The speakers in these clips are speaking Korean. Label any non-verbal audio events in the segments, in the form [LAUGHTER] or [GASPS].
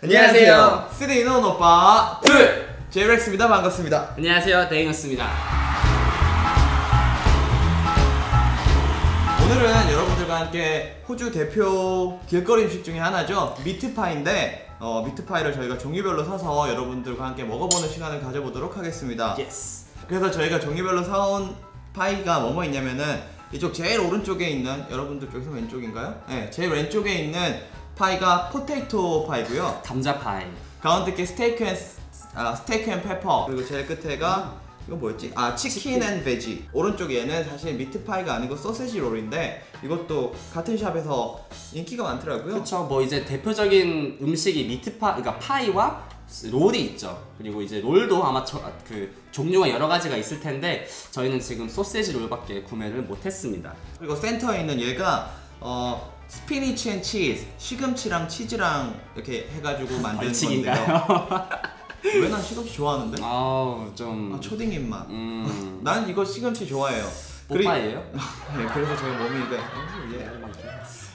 안녕하세요. 쓰리 인원 오빠 둘! 제이렉스입니다. 반갑습니다. 안녕하세요 데이너스입니다 오늘은 여러분들과 함께 호주 대표 길거리 음식 중에 하나죠. 미트파이인데 어, 미트파이를 저희가 종류별로 사서 여러분들과 함께 먹어보는 시간을 가져보도록 하겠습니다. 예스 그래서 저희가 종류별로 사온 파이가 뭐뭐 있냐면은 이쪽 제일 오른쪽에 있는 여러분들 쪽에서 왼쪽인가요? 네, 제일 왼쪽에 있는 파이가 포테이토 파이고요. 감자 파이. 가운데 게 스테이크 앤 아, 스테이크 앤 페퍼. 그리고 제일 끝에가 이거 뭐였지? 아 치킨 앤 베지. 오른쪽 얘는 사실 미트 파이가 아니고 소세지 롤인데 이것도 같은 샵에서 인기가 많더라고요. 그렇죠 뭐 이제 대표적인 음식이 미트 파 그러니까 파이와 롤이 있죠. 그리고 이제 롤도 아마 저, 그 종류가 여러 가지가 있을 텐데 저희는 지금 소세지 롤밖에 구매를 못했습니다. 그리고 센터에 있는 얘가 어 스피니치 앤 치즈 시금치랑 치즈랑 이렇게 해가지고 만든 건데요. 왜 난 시금치 좋아하는데? 아우 좀 아, 초딩 입맛. 음... [LAUGHS] 난 이거 시금치 좋아해요. 그리- 뽀파이예요? [LAUGHS] 네, 그래서 저희 몸이 이거 어, 예.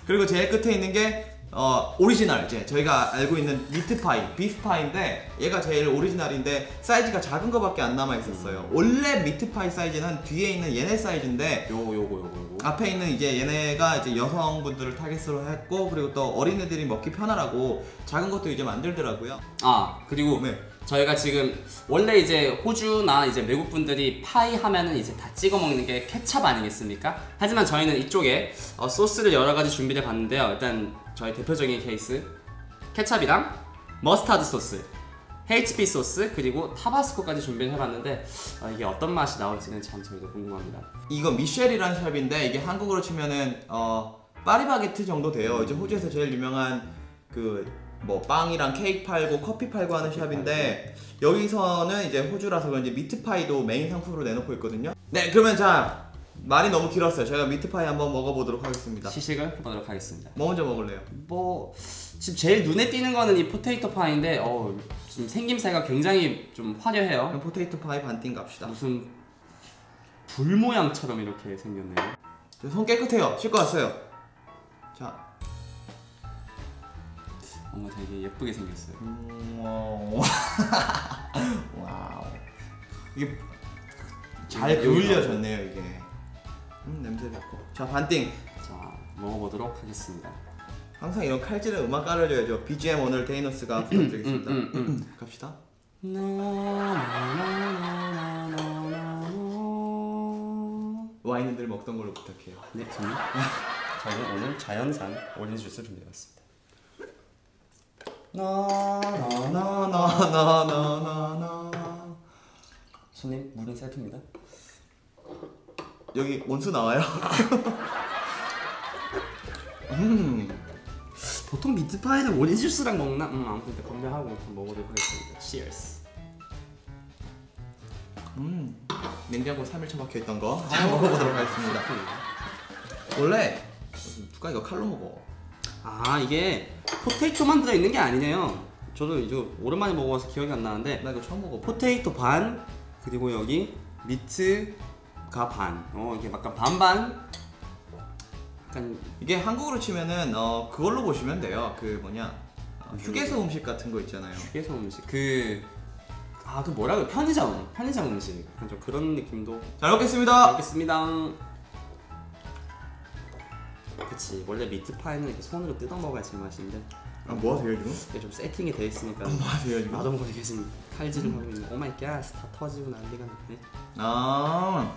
그리고 제일 끝에 있는 게 어, 오리지널 이제 저희가 알고 있는 미트파이, 비프파이인데 얘가 제일 오리지널인데 사이즈가 작은 거밖에 안 남아 있었어요. 원래 미트파이 사이즈는 뒤에 있는 얘네 사이즈인데 요거 요거 요거 요거 앞에 있는 이제 얘네가 이제 여성분들을 타겟으로 했고 그리고 또 어린애들이 먹기 편하라고 작은 것도 이제 만들더라고요. 아 그리고 네. 저희가 지금 원래 이제 호주나 이제 외국 분들이 파이 하면은 이제 다 찍어 먹는 게 케찹 아니겠습니까? 하지만 저희는 이쪽에 어, 소스를 여러 가지 준비해 봤는데요. 일단 저희 대표적인 케이스 케찹이랑 머스타드 소스, HP 소스 그리고 타바스코까지 준비를 해봤는데 어, 이게 어떤 맛이 나올지는 참 저희도 궁금합니다. 이거 미셸이라는 샵인데 이게 한국으로 치면은 어 파리바게트 정도 돼요. 이제 호주에서 제일 유명한 그 뭐 빵이랑 케이크 팔고 커피 팔고 하는 샵인데 여기서는 이제 호주라서 그런지 미트파이도 메인 상품으로 내놓고 있거든요. 네, 그러면 자 말이 너무 길었어요. 저희가 미트파이 한번 먹어보도록 하겠습니다. 시식을 해보도록 하겠습니다. 뭐 먼저 먹을래요? 뭐 지금 제일 눈에 띄는 거는 이 포테이토 파인데 어, 지금 생김새가 굉장히 좀 화려해요. 그럼 포테이토 파이 반띵 갑시다. 무슨 불 모양처럼 이렇게 생겼네요. 저손 깨끗해요. 씻고 왔어요. 자, 뭔가 되게 예쁘게 생겼어요. 음, 어. [LAUGHS] 와우. 이게 잘 여기 그을려졌네요 이게. 음 냄새 좋고. 자 반띵. 자 먹어보도록 하겠습니다. 항상 이런 칼질은 음악 깔아줘야죠. BGM 오늘 데이너스가 부탁드리겠습니다. 음, 음, 음. [CLEARS THROAT] 갑시다. 와인들 먹던 걸로 부탁해요. 네, 저는 저희는 오늘 자연산 오렌지 주스 준비해봤습니다. 나나나나나나나. 손님 물은 셀프입니다. 여기 온수 나와요? [LAUGHS] 음. 보통 미트파이는 오렌지 주스랑 먹나? 음, 아무튼 일단 건배하고 좀 먹어보도록 하겠습니다. Cheers. 음. 냉장고 3일 처박혀 있던 거 한번 먹어보도록 하겠습니다. 원래 누가 이거 칼로 먹어? 아 이게 포테이토만 들어있는 게 아니네요. 저도 이거 오랜만에 먹어봐서 기억이 안 나는데 나 이거 처음 먹어. 포테이토 반 그리고 여기 미트가 반. 어 이게 약간 반반. 약간 이게 한국으로 치면은 어 그걸로 보시면 돼요. 그 뭐냐 어, 휴게소 음식 같은 거 있잖아요. 휴게소 음식 그. 아, 그 뭐라 그래? 편의점. 편의점 음식. 약간 좀 그런 느낌도. 잘 먹겠습니다. 먹겠습니다. 그치. 원래 미트파이는 이렇게 손으로 뜯어 먹어야 제맛인데. 아, 뭐 하세요 지금? 이게 좀 세팅이 돼 있으니까. 뭐 하세요 지금? 모르게 지금 칼질을 하고 있는. 오 마이 갓. 다 터지고 난리가 났네. 아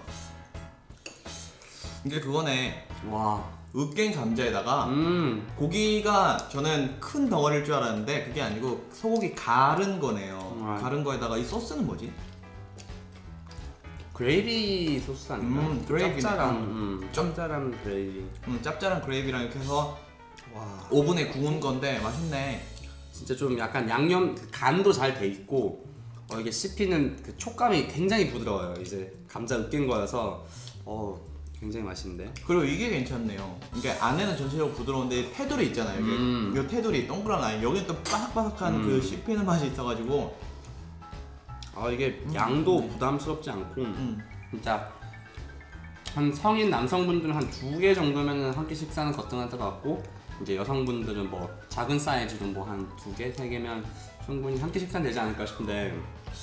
이게 그거네. 와. 으깬 감자에다가 음. 고기가 저는 큰 덩어리일 줄 알았는데 그게 아니고 소고기 갈은 거네요. 음. 갈은 거에다가 이 소스는 뭐지? 그레이비 소스 아닌가? 음, 그레이비네. 짭짤한, 음. 음, 짭짤한 그레이비. 음, 짭짤한 그레이비랑 이렇게 해서 와, 오븐에 구운 건데 맛있네. 진짜 좀 약간 양념 그 간도 잘 돼 있고 어, 이게 씹히는 그 촉감이 굉장히 부드러워요. 이제 감자 으깬 거여서 어 굉장히 맛있는데. 그리고 이게 괜찮네요. 이게 안에는 전체적으로 부드러운데 테두리 있잖아요. 이게 음. 이 테두리 동그란 라인 여기는 또 바삭바삭한 음. 그 씹히는 맛이 있어가지고 아 이게 양도 부담스럽지 않고 음. 진짜 한 성인 남성분들 한 두 개 정도면은 한끼 식사는 거뜬할 것 같고 이제 여성분들은 뭐 작은 사이즈로 뭐 한 두 개, 세 개면 충분히 한 끼 식사 되지 않을까 싶은데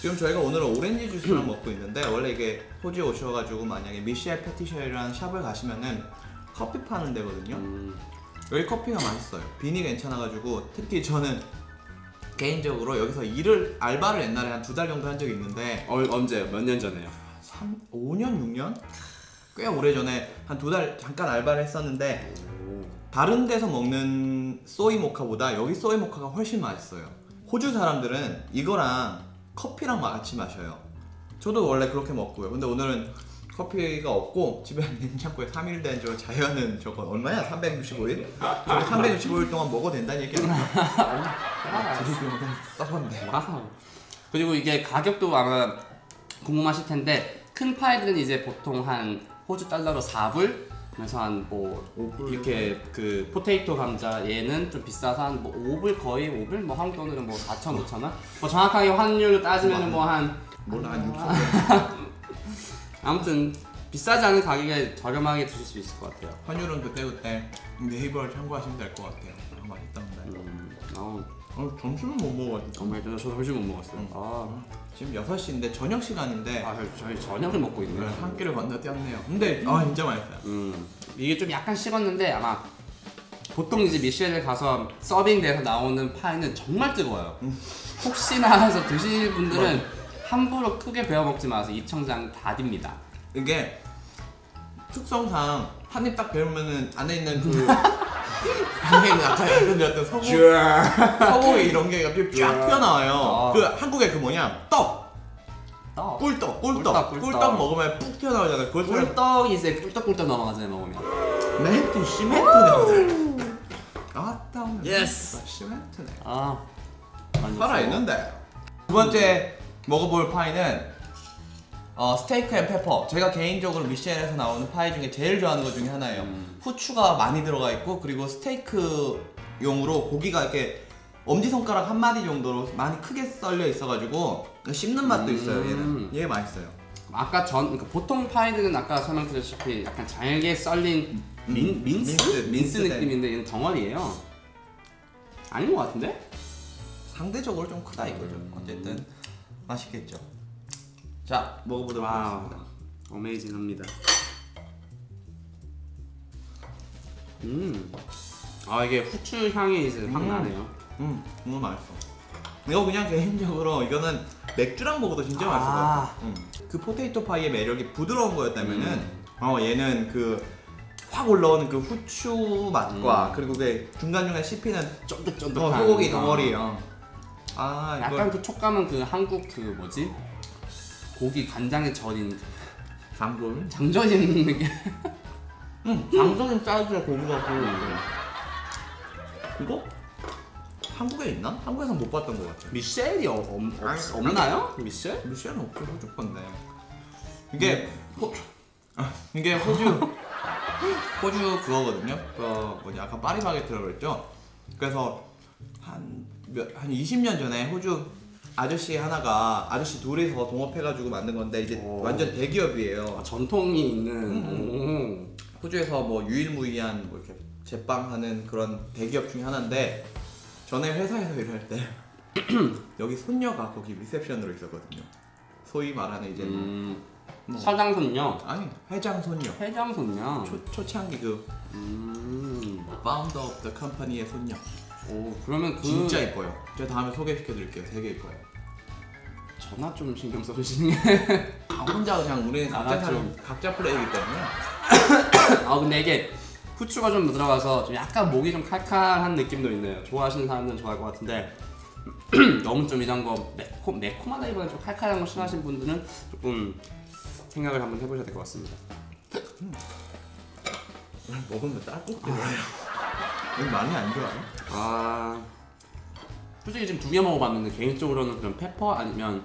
지금 저희가 오늘은 오렌지 주스랑 먹고 있는데 원래 이게 호주에 오셔가지고 만약에 미셸 패티셔이라는 샵을 가시면은 커피 파는 데거든요. 음, 여기 커피가 맛있어요. 빈이 괜찮아가지고 특히 저는 개인적으로 여기서 일을 알바를 옛날에 한 두 달 정도 한 적이 있는데 어, 언제 몇년 전에요? 3, 5년 6년 꽤 오래 전에 한 두 달 잠깐 알바를 했었는데 오. 다른 데서 먹는 소이 모카보다 여기 소이 모카가 훨씬 맛있어요. 호주 사람들은 이거랑 커피랑 같이 마셔요. 저도 원래 그렇게 먹고요. 근데 오늘은 커피가 없고 집에 냉장고에 3일 된 저 자연은 저거 얼마야? 365일? 저거 365일 동안 먹어도 된다는 얘기 아니야? 드리고 썩었네. 와우. 그리고 이게 가격도 아마 궁금하실 텐데 큰 파이들은 이제 보통 한 호주 달러로 4불 그래서 한 뭐 이렇게 그 포테이토 감자 얘는 좀 비싸서 한뭐 5불 거의 5불 뭐 한국 돈으로 뭐 4천 5천 원. 뭐 정확하게 환율로 따지면은 뭐한 몰라 한 6천 아무튼 비싸지 않은 가격에 저렴하게 드실 수 있을 것 같아요. 환율은 그때그때 네이버를 참고하시면 될 것 같아요. 아, 맛있던데. 음, 어, 어, 점심은 못 먹어가지고. 정말 저 점심 못 먹었어요. 음. 아, 지금 6시인데 저녁 시간인데 아 저희 저녁을 먹고 있네요. 네, 한 끼를 건너 뛰었네요. 근데 아 진짜 맛있어요. 음, 이게 좀 약간 식었는데 아마 보통 이제 미셸에 가서 서빙돼서 나오는 파이는 정말 뜨거워요. 혹시나 해서 드실 분들은 함부로 크게 베어 먹지 마세요. 입청장 다딥니다. 이게 특성상 한 입 딱 배우면은 안에 있는 그 [LAUGHS] 있는 아까 말씀드렸던 서고 서고기 이런 게 갑자기 쫙 튀어나와요. 아. 그 한국에 그 뭐냐 떡 떡. 꿀떡 꿀떡 꿀떡, 꿀떡, 꿀떡. 먹으면 푹 튀어나오잖아요. 그것처럼 꿀떡이 이제 꿀떡꿀떡 넘어가잖아요 먹으면. 멘트 시멘트네. 아따 예스. 시멘트네. 아, 살아 있는데. 두 번째 먹어볼 파이는 어, 스테이크 앤 페퍼. 제가 개인적으로 미셸에서 나오는 파이 중에 제일 좋아하는 것 중에 하나예요. 음. 후추가 많이 들어가 있고 그리고 스테이크용으로 고기가 이렇게 엄지 손가락 한 마디 정도로 많이 크게 썰려 있어가지고 씹는 맛도 음. 있어요. 얘는 얘 맛있어요. 아까 전 그러니까 보통 파이들은 아까 설명드렸다시피 약간 잘게 썰린 민, 민스? 민스, 민스, 민스 느낌인데 얘는 덩어리예요. 아닌 것 같은데? 상대적으로 좀 크다 이거죠. 어쨌든 맛있겠죠. 자 먹어보도록 하겠습니다. 어메이징합니다. 음, 아 이게 후추 향이 이제 확 음. 나네요. 음, 너무 맛있어. 이거 그냥 개인적으로 이거는 맥주랑 먹어도 진짜 맛있을 것 아. 같아. 음. 그 포테이토 파이의 매력이 부드러운 거였다면은 음. 어 얘는 그 확 올라오는 그 후추 맛과 음. 그리고 그 중간 중간 씹히는 쫀득쫀득한 어, 소고기 거. 덩어리요. 아 약간 그 촉감은 그 한국 그 뭐지? 고기 간장에 절인 장군. 장절인 느낌. 음, 장적인 사이즈의 고기가 그 이거 한국에 있나? 한국에서 못 봤던 것 같아. 미셸이 어, 없, 없, 없나요? 미셸? 미셸은 없죠 호주 건데 이게 호 아, 이게 호주 호주 그거거든요. 그 뭐지 아까 파리바게트라고 그랬죠. 그래서 한몇한 20년 전에 호주 아저씨 하나가 아저씨 둘이서 동업해가지고 만든 건데 이제 오. 완전 대기업이에요. 아, 전통이 있는. 음. 오. 호주에서 뭐 유일무이한 뭐 이렇게 제빵하는 그런 대기업 중에 하나인데 전에 회사에서 일할 때 [CLEARS THROAT] 여기 손녀가 거기 리셉션으로 있었거든요. 소위 말하는 이제 음, 뭐 서장 손녀, 아니 회장 손녀 회장 손녀. 초, 초창기 그 음, 파운더 오브 더 컴퍼니의 손녀 오 그러면 그 진짜 이뻐요. 제가 다음에 소개시켜드릴게요. 되게 이뻐요. 전화 좀 신경 써주시는 게. 아, 혼자 그냥 우리는 각자 나가 사는 각자 플레이이기 때문에 [COUGHS] 아 근데 이게 후추가 좀 들어가서 좀 약간 목이 좀 칼칼한 느낌도 있네요. 좋아하시는 사람들은 좋아할 것 같은데 [COUGHS] 너무 좀 이런 거 매콤 매콤하다기보다는 좀 칼칼한 거 싫어하시는 분들은 조금 생각을 한번 해보셔야 될 것 같습니다. 먹으면 딸꾹 들어요. 이거 많이 안 좋아요? 아 솔직히 지금 두 개 먹어봤는데 개인적으로는 그런 페퍼 아니면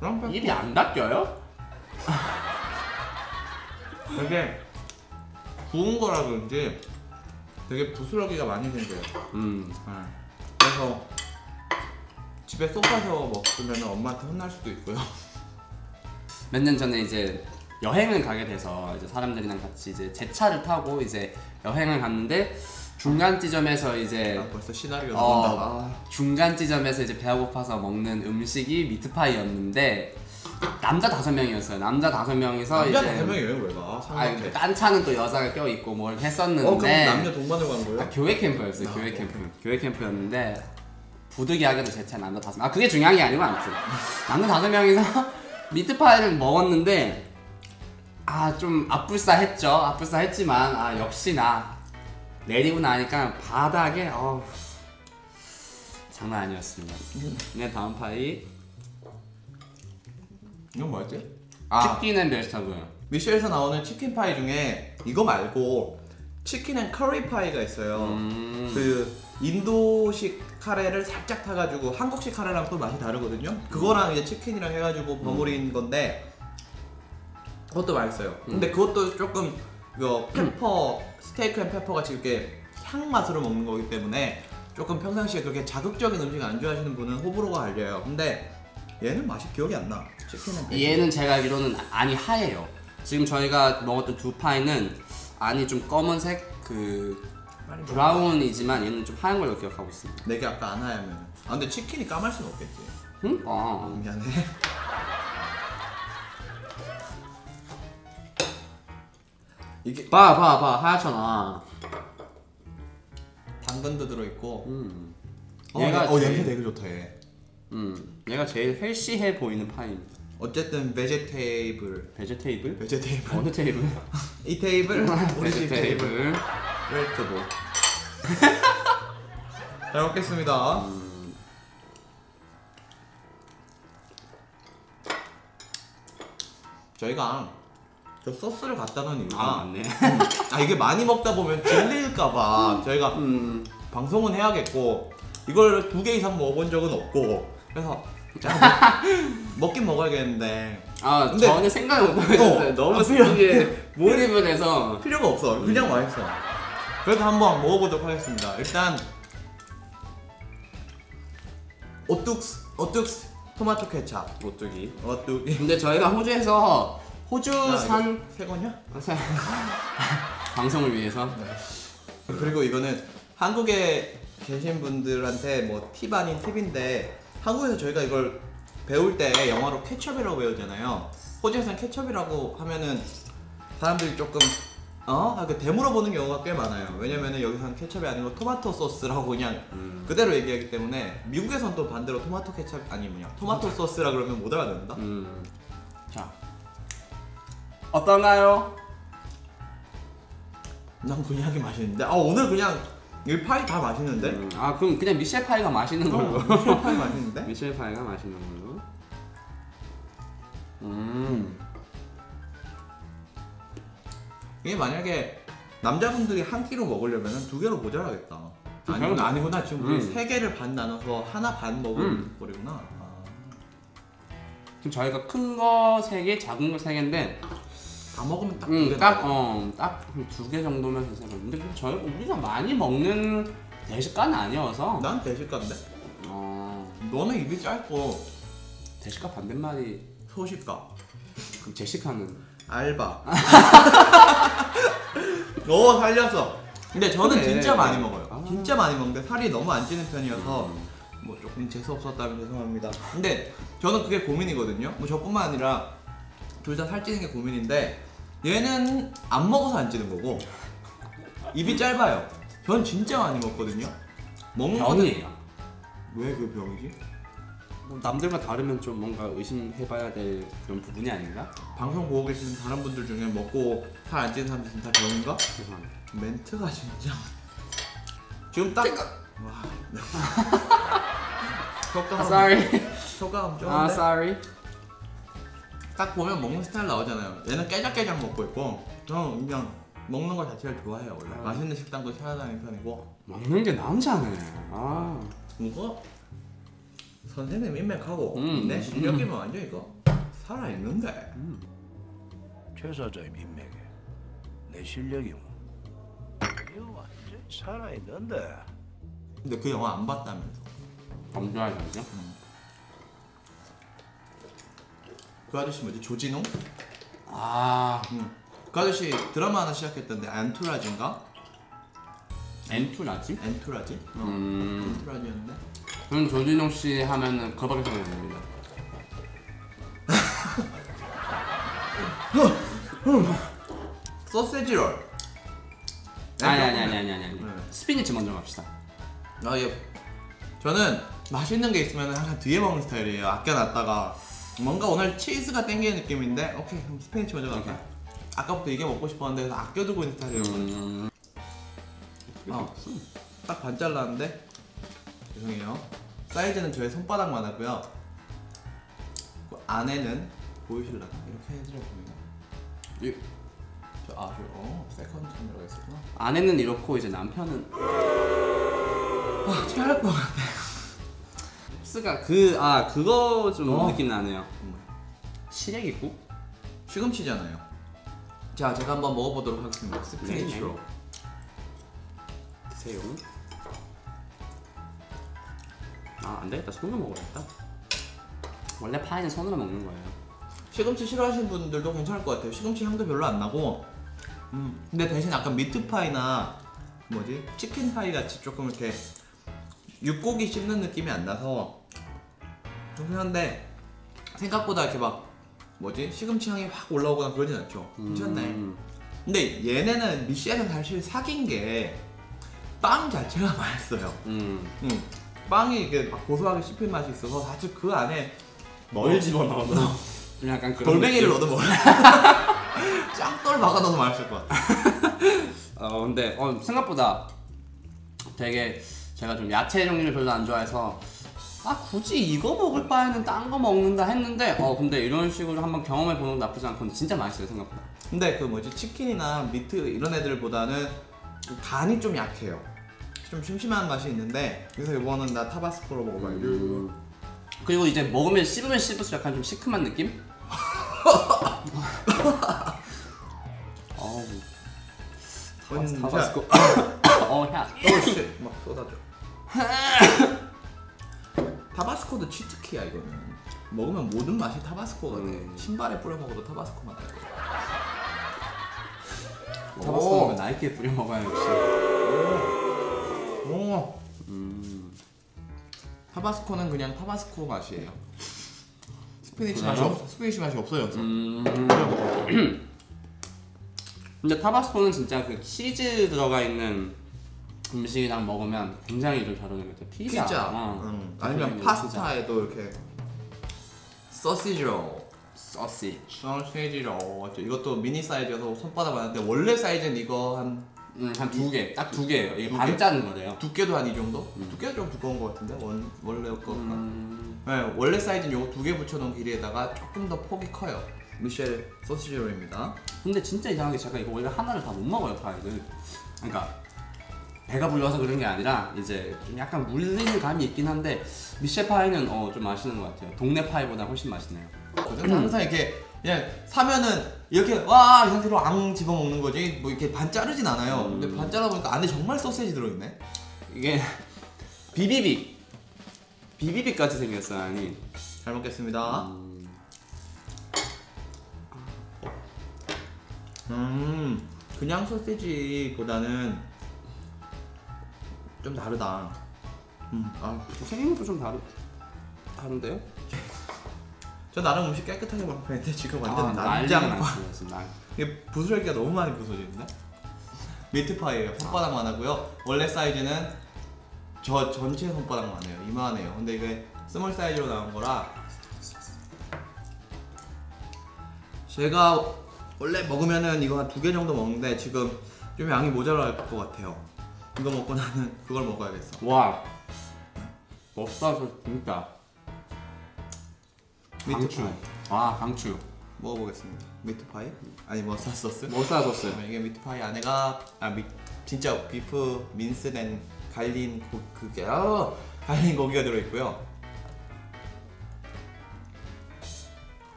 그럼. 입이 안 닦여요? 되게 구운 거라 그런지 되게 부스러기가 많이 생겨요. 음 네. 그래서 집에 쏟아서 먹으면 엄마한테 혼날 수도 있고요. 몇 년 전에 이제 여행을 가게 돼서 이제 사람들이랑 같이 이제 제 차를 타고 이제 여행을 갔는데 중간 지점에서 이제 아, 벌써 시나리오 어, 나온다. 아, 중간 지점에서 이제 배가 고파서 먹는 음식이 미트파이였는데 남자 다섯 명이었어요. 남자 다섯 명이서 남자 이제 다섯 명이 여행 왜 가? 아니 삼각대. 딴 차는 또 여자가 껴 있고 뭘 했었는데 어 그럼 남녀 동반으로 가는 거예요? 아, 교회 캠프였어요. 아, 교회. 캠프. 교회 캠프였는데 부득이하게도 제차 남자 다섯 명. 아 그게 중요한 게 아니고 아무튼 남자 다섯 명이서 [LAUGHS] 미트파이를 먹었는데 아 좀 아뿔싸했죠. 아뿔싸했지만 아 역시나 내리고 나니까 바닥에 어 장난 아니었습니다. 네 다음 파이 이건 뭐였지? 아 치킨 앤 베스터블. 미셸에서 나오는 치킨 파이 중에 이거 말고 치킨 앤 커리 파이가 있어요. 음. 그 인도식 카레를 살짝 타가지고 한국식 카레랑 또 맛이 다르거든요. 그거랑 이제 치킨이랑 해가지고 버무린 건데 그것도 맛있어요. 근데 그것도 조금 이거 페퍼 스테이크 앤 페퍼 같이 이렇게 향 맛으로 먹는 거기 때문에 조금 평상시에 그렇게 자극적인 음식 안 좋아하시는 분은 호불호가 갈려요. 근데 얘는 맛이 기억이 안 나. 치킨 앤 페퍼. 얘는 제가 알기로는 안이 하얘요. 지금 저희가 먹었던 두 파이는 안이 좀 검은색 그 빨리 먹어. 브라운이지만 얘는 좀 하얀 걸로 기억하고 있습니다. 내게 아까 안 하야면. 아 근데 치킨이 까말 순 없겠지. 응? 아, 미안해. 이게 봐, 봐, 봐, 하얗잖아. 당근도 들어있고. 음, 어, 얘가 어 제일- 냄새 되게 좋다 얘. 음, 얘가 제일 헬시해 보이는 파입니다. 어쨌든 베제테이블. 베제테이블? 베제테이블. 어느 테이블? [LAUGHS] 이 테이블 [LAUGHS] 우리 집 테이블. 베제테이블. 웰트보. [LAUGHS] 잘 먹겠습니다. 저희가 저 소스를 갖다 놓은 이유가 아, 맞네. 아 이게 많이 먹다 보면 질릴까봐 저희가 음, 방송은 해야겠고 이걸 두 개 이상 먹어본 적은 없고 그래서 먹, [LAUGHS] 먹긴 먹어야겠는데. 아, 근데- 전혀 생각을 못했어요. 어, 너무 아, 스피드에 몰입을 해서. 필요가 없어. 그냥 맛있어. 그래서 한번 먹어보도록 하겠습니다. 일단 오뚝스 오뚝스 토마토 케찹. 오뚜기. 오뚝 근데 저희가 호주에서 호주산 새 거냐? 방송을 위해서 그리고 이거는 한국에 계신 분들한테 뭐 팁 아닌 팁인데 한국에서 저희가 이걸 배울 때 영어로 케첩이라고 배우잖아요. 호주에서는 케첩이라고 하면은 사람들이 조금 어? 하고 되물어보는 경우가 꽤 많아요. 왜냐면은 여기서는 케첩이 아니고 토마토 소스라고 그냥 음. 그대로 얘기하기 때문에 미국에선 또 반대로 토마토 케첩 아니 뭐냐 토마토 소스라 그러면 못 알아듣는다. 음. 자 어떤가요? 난 그냥이 맛있는데 아 오늘 그냥 이 파이 다 맛있는데? 음, 아 그럼 그냥 미셸 파이가 맛있는 걸로. 어, 파이 맛있는데? [LAUGHS] 미셸 파이가 맛있는 걸로. 음. 이게 만약에 남자분들이 한 끼로 먹으려면 두 개로 모자라겠다. 음, 아니구나, 아니구나. 지금 우리 음. 세 개를 반 나눠서 하나 반 먹은 음. 거리구나. 아, 지금 저희가 큰 거 세 개, 작은 거 세 개인데, 다 먹으면 딱 음, 두 개. 딱, 어, 딱두 개 정도면 괜찮아요. 근데 저희 우리가 많이 먹는 대식가는 아니어서, 난 대식가인데. 어, 너는 입이 짧고 대식가 반대말이 소식가, 그럼 제시카는 알바. [LAUGHS] 오 살렸어. 근데 저는 그래. 진짜 많이 먹어요. 아. 진짜 많이 먹는데 살이 너무 안 찌는 편이어서 음. 뭐 조금 재수 없었다면 죄송합니다. 근데 저는 그게 고민이거든요. 뭐 저뿐만 아니라 둘 다 살찌는 게 고민인데 얘는 안 먹어서 안 찌는 거고 입이 짧아요. 전 진짜 많이 먹거든요. 먹는 거는 병이에요. 왜그 병이지? 뭐 남들과 다르면 좀 뭔가 의심해봐야 될 그런 부분이 아닌가? 방송 보고 계시는 다른 분들 중에 먹고 살 안 찌는 사람들 진짜 병인가? 죄송합니다. 멘트가 진짜 지금 딱 와. 효과음 [LAUGHS] 아, sorry. [LAUGHS] 효과음 좀 아, sorry. 딱 보면 먹는 스타일 나오잖아요. 얘는 깨작깨작 먹고 있고 저는 그냥 먹는 걸 자체를 좋아해요 원래. 아. 맛있는 식당도 찾아다니는 편이고 먹는 게 남자네. 아. 이거 선생님 인맥하고 음, 내 음. 실력이면 완전 이거 살아 있는데 최 사장님 인맥에 내 실력이 뭐 이거 완전 살아 있는데 근데 그 영화 안 봤다면서 범죄하죠. 그 아저씨 뭐지 조진웅? 아. 응. 그 아저씨 드라마 하나 시작했던데 안투라지인가? 엔투라지? 엔투라지? 어, 음. 엔투라지였는데. 저는 조진용 씨 하면은 안 납니다. 소세지 롤. 아니 아니 아니 아니 아니 아니. 네. 스피니치 먼저 갑시다. 아 예. 저는 맛있는 게 있으면 항상 뒤에 먹는 스타일이에요. 아껴놨다가 뭔가 오늘 치즈가 땡기는 느낌인데 오케이 그럼 스페니치 먼저 갈게요. 아까부터 이게 먹고 싶었는데 그래서 아껴두고 있는 스타일이에요. 음. 어. 딱 반 잘랐는데 죄송해요. 사이즈는 저의 손바닥만 하고요. 그 안에는 보이실라나 이렇게 해드려 보이나? 이- 저 아주 어 세컨드 카메라가 있었구나. 아내는 이렇고 이제 남편은 아 체할 것 같아. 스가 그 아 그거 좀 어. 느낌 나네요. 시래기국? 시금치잖아요. 자 제가 한번 먹어보도록 하겠습니다. 스피니치로. 드세요. 아 안 되겠다 손으로 먹어야겠다. 원래 파이는 손으로 먹는 거예요. 시금치 싫어하시는 분들도 괜찮을 것 같아요. 시금치 향도 별로 안 나고. 음, 근데 대신 약간 미트파이나 그 뭐지 치킨 파이 같이 조금 이렇게 육고기 씹는 느낌이 안 나서 한데 생각보다 이렇게 막 뭐지 시금치 향이 확 올라오거나 그러진 않죠. 괜찮네. 음. 근데 얘네는 미셸은 사실 사귄 게 빵 자체가 [LAUGHS] 맛있어요. 음. 음, 빵이 이렇게 막 고소하게 씹힌 맛이 있어서 사실 그 안에 뭘 집어넣어도 좀 약간 그런 돌멩이를? 넣어도 먹어. [LAUGHS] 짱돌 박아 넣어도 맛있을 것 같아. [LAUGHS] 어 근데 어, 생각보다 되게 제가 좀 야채 종류를 별로 안 좋아해서 아 굳이 이거 먹을 바에는 딴 거 먹는다 했는데 어 근데 이런 식으로 한번 경험해 보는 거 나쁘지 않고 진짜 맛있어요 생각보다. 근데 그 뭐지 치킨이나 미트 이런 애들보다는 간이 좀 약해요. 좀 심심한 맛이 있는데 그래서 이거는 나 타바스코로 먹어봐야지. 음. 그리고 이제 먹으면 씹으면 씹을수록 약간 좀 시큼한 느낌? [LAUGHS] 어우 음, 타바스코 [COUGHS] 어 향. 오씨 막 쏟아져. [LAUGHS] 타바스코도 치트키야 이거는. 먹으면 모든 맛이 타바스코 같아. 음. 신발에 뿌려 먹어도 타바스코 맛 나. 타바스코는 나이키에 뿌려 먹어야 역시 오. 음. 타바스코는 그냥 타바스코 맛이에요. 스피니치? 맛이 없, 스피니치 맛이 없어요. 음. 근데 타바스코는 진짜 그 치즈 들어가 있는 음식이랑 먹으면 굉장히 좀잘 어울리는 것 같아요. 피자. 피자, 어. 음, 아니면. 파스타에도 이렇게 소시지로, 소시지. 소시지로. 이것도 미니 사이즈여서 손바닥 많은데 원래 사이즈는 이거 한 음, 한 두 개. 딱 두 개예요. 이게 두반 개? 짜는 거래요. 두께도 한 이 정도? 두께가 좀 두꺼운 것 같은데 원 원래 거가. 음. 네, 원래 사이즈는 요거 두 개 붙여놓은 길이에다가 조금 더 폭이 커요. 미셸 소시지로입니다. 근데 진짜 이상하게 제가 이거 원래 하나를 다 못 먹어요, 파이를. 그러니까 배가 불러서 그런 게 아니라 이제 좀 약간 물리는 감이 있긴 한데 미셸 파이는 어, 좀 맛있는 것 같아요. 동네 파이보다 훨씬 맛있네요. 저는 항상 이렇게 그냥 사면은 이렇게 와이 상태로 앙 집어 먹는 거지 뭐 이렇게 반 자르진 않아요. 근데 반 자르 보니까 안에 정말 소세지 들어있네. 이게 비비빅. 비비빅 같이 생겼어요, 아니. 잘 먹겠습니다. 음, 그냥 소세지보다는 좀 다르다. 음, 아, 생긴 것도 좀 다르, 다른데요? 저 나름 음식 깨끗하게 먹는 편인데 지금 완전 아, 난리가 난장파. 났어요, 지금 난. 이게 부스러기가 너무 많이 부서지는데? 미트파이예요. 손바닥만 하고요. 원래 사이즈는 저 전체 손바닥만 해요. 이만해요. 근데 이게 스몰 사이즈로 나온 거라 제가 원래 먹으면은 이거 한 두 개 정도 먹는데 지금 좀 양이 모자랄 것 같아요. 이거 먹고 나는 그걸 먹어야겠어. 와, 멋있어서 진짜. 미트파이 와, 강추. 먹어보겠습니다. 미트파이? 아니 뭐 머스타드 소스? 머스타드 소스. 이게 미트파이 안에가 아 미, 진짜 비프 민스된 갈린 고, 그게 아, 갈린 고기가 들어 있고요.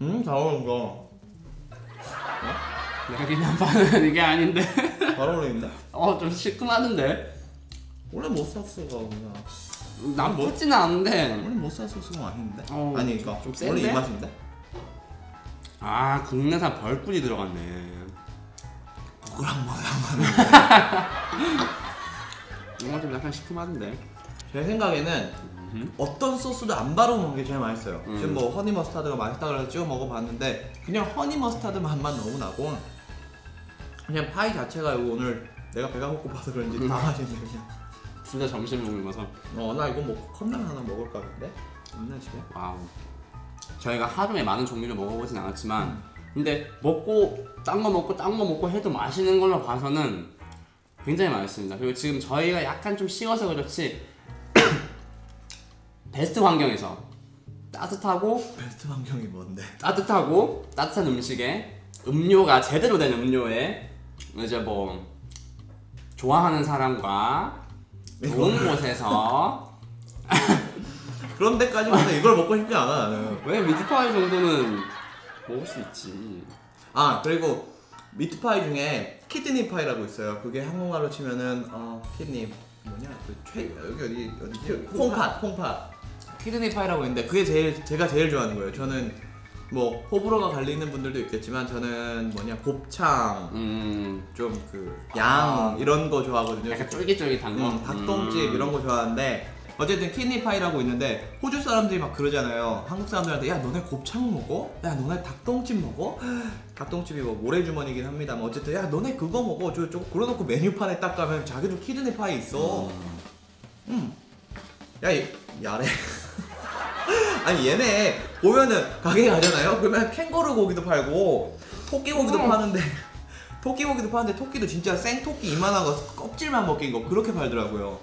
음, 잘 어울린다. 내가 그냥 봐는 이게 아닌데. 잘 어울린다. 어, 좀 시큼하던데. 원래 머스타드 소스가 그냥 난 먹지는 않은데. 원래 머스타드 소스가 맛있는데? 어, 아니 좀- 이거 좀 원래? 이 맛인데? 아, 국내산 벌꿀이 들어갔네. 젓가락 모양. [LAUGHS] 이건 좀 약간 시큼하던데. 제 생각에는 어떤 소스도 안 바르고 먹는 게 제일 맛있어요. 음. 지금 뭐 허니 머스타드가 맛있다 그래서 찍어 먹어봤는데 그냥 허니 머스타드 맛만 너무 나고 그냥 파이 자체가 오늘 내가 배가 고파서 그런지 다 맛있네 그냥. 진짜 점심 먹는 거서. 어나 이거 먹고 컵라면 하나 먹을까 근데 있나 집에? 와우. 저희가 하루에 많은 종류를 먹어보진 않았지만, 근데 먹고 딴 거 먹고 딴 거 먹고 해도 맛있는 걸로 봐서는 굉장히 맛있습니다. 그리고 지금 저희가 약간 좀 식어서 그렇지 [COUGHS] 베스트 환경에서 따뜻하고 베스트 환경이 뭔데? 따뜻하고 따뜻한 음식에 음료가 제대로 된 음료에 이제 뭐 좋아하는 사람과 좋은 곳에서 [LAUGHS] 그런 데까지 가서 이걸 먹고 싶지 않아 나는. 왜 미트파이 정도는 먹을 수 있지. 아 그리고 미트파이 중에 키드니 파이라고 있어요. 그게 한국말로 치면은 어 키드니 뭐냐 그최 여기 어디 어디 콩팥 콩팥 키드니 파이라고 있는데 그게 제일 제가 제일 좋아하는 거예요. 저는 뭐 호불호가 갈리는 분들도 있겠지만 저는 뭐냐 곱창 음, 좀 그 양 아. 이런 거 좋아하거든요. 약간 쫄깃쫄깃한 거. 음, 닭똥집 음. 이런 거 좋아하는데 어쨌든 키드니 파이라고 있는데 호주 사람들이 막 그러잖아요. 한국 사람들한테 야 너네 곱창 먹어? 야 너네 닭똥집 먹어? [GASPS] 닭똥집이 뭐 모래주머니긴 합니다만 어쨌든 야 너네 그거 먹어 저, 저 그러놓고 메뉴판에 딱 가면 자기도 키드니 파이 있어. 음. 야 이- 야래. [LAUGHS] 아니 얘네 보면은 가게 가잖아요. 그러면 캥거루 고기도 팔고 토끼 고기도 음. 파는데 [LAUGHS] 토끼 고기도 파는데 토끼도 진짜 생토끼 이만한 거 껍질만 벗긴 거 그렇게 팔더라고요.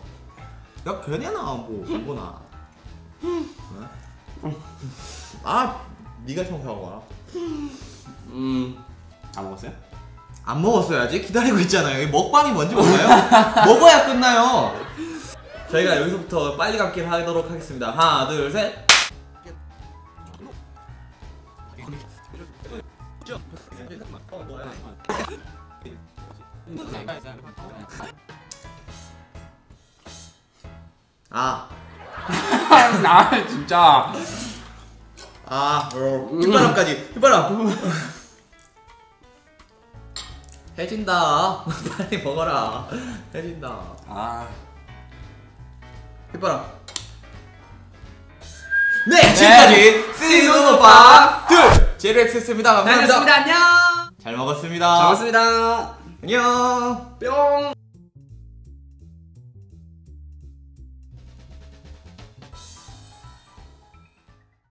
야 걔네나 뭐 뭐나. 어? 아 네가 청소하고 와. 음, 다 먹었어요? 안 먹었어야지 기다리고 있잖아요. 이 먹방이 뭔지 몰라요? [LAUGHS] 먹어야 끝나요. 저희가 여기서부터 빨리 감기를 하도록 하겠습니다. 하나 둘 셋. 아, [LAUGHS] 나 진짜. 아, 어, 휘바람까지 휘바람. 해진다. [LAUGHS] 빨리 먹어라. 해진다. 아, 휘바람. 네, 지금까지 시즌 오빠 둘 제르엑스였습니다. 감사합니다. 안녕. 잘 먹었습니다. 잘 먹었습니다. 안녕. 뿅.